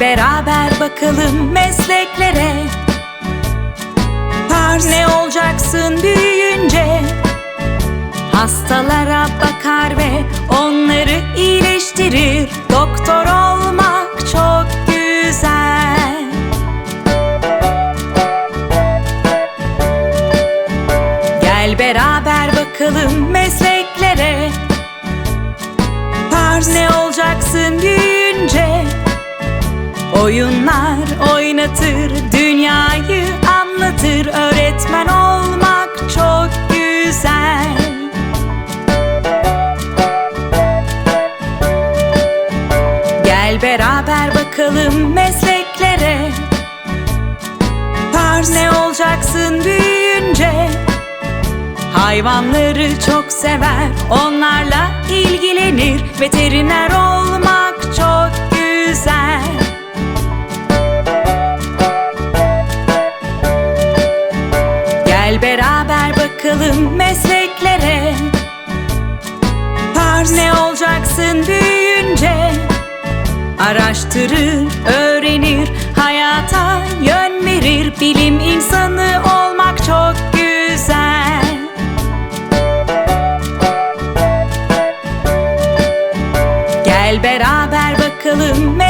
Beraber bakalım mesleklere. Pars, Ne olacaksın büyüyünce? Hastalara bakar ve onları iyileştirir. Doktor olmak çok güzel. Gel beraber bakalım mesleklere. Pars, Ne olacaksın büyüyünce Oyunlar oynatır Dünyayı anlatır. Öğretmen olmak çok güzel. Gel beraber bakalım mesleklere. Pars, Ne olacaksın büyüyünce? Hayvanları çok sever Onlarla ilgilenir. Veteriner Beraber bakalım mesleklere. Pars, Ne olacaksın büyüyünce? Araştırır, öğrenir, hayata yön verir. Bilim insanı olmak çok güzel. Gel beraber bakalım mesleklere